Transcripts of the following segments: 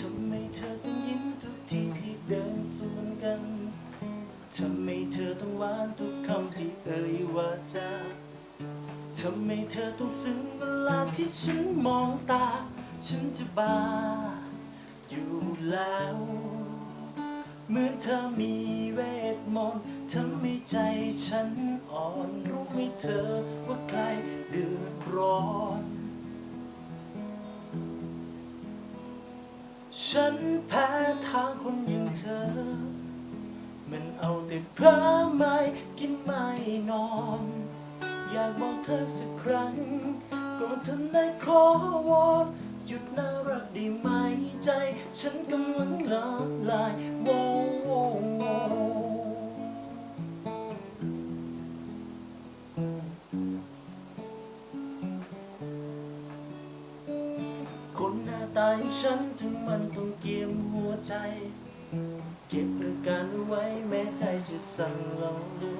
ทำไมเธอต้องยิ้มทุกทีที่เดินสวนกันทำไมเธอต้องหวานทุกคำที่เอ่ยว่าจาทำไมเธอต้องซึ้งเวลาที่ฉันมองตา ฉันจะบ้าอยู่แล้วเหมือนเธอมีเวทมนต์ทำให้ใจฉันอ่อนรู้ไหมเธอว่าใครเดือดร้อน ฉันแพ้ทางคนอย่างเธอ มันเอาแต่เพ้อไม่กินไม่นอน อยากบอกเธอสักครั้งก่อนเธอได้ขอวอนหยุดน่ารักได้ไหมใจ ฉันกำลังละลายโวโตายฉันถึงมันต้องเกี่ยมหัวใจ เก็บอาการไว้แม้ใจจะสั่นลองดู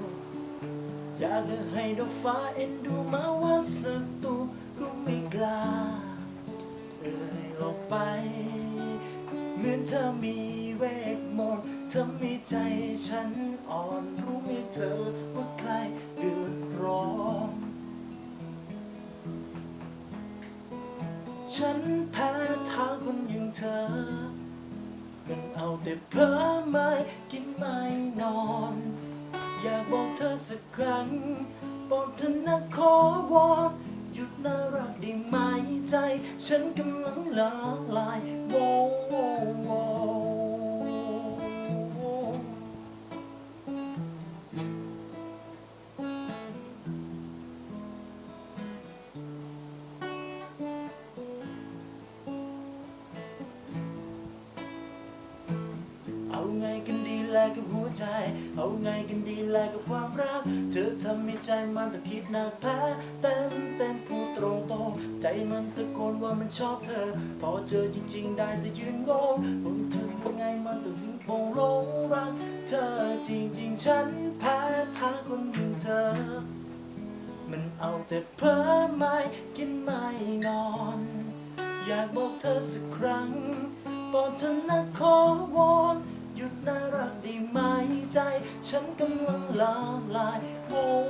อยากจะให้ดอกฟ้าเอ็นดูมาว่าสักตัวก็ไม่กล้าเอ่ยออกไป เหมือนเธอมีเวทมนต์ทำให้ใจฉันอ่อนรู้ไหมเธอ ฉันแพ้ทางคนอย่างเธอ มันเอาแต่เพ้อไม่กินไม่นอน อยากบอกเธอสักครั้งบอกเธอนะขอวอนหยุดน่ารักได้ไหมใจ ฉันกำลังละลายโว แลกับหัวใจ เอาไงกันดีแลกับความรัก เธอทำให้ใจมันตะคิดหนักแพ้เต้นเต้นพูดตรงตรงใจมันตะโกนว่ามันชอบเธอ พอเจอจริง ๆ ได้แต่ยืนงงบนเธอยังไงมันต้องยิงโงลงรัก เธอจริง ๆ ฉันแพ้ทางคนอย่างเธอ มันเอาแต่เพ้อไม่กินไม่นอน อยากบอกเธอสักครั้งบอกเธอนะขอวอน ฉันกำลังละลายโวโวโว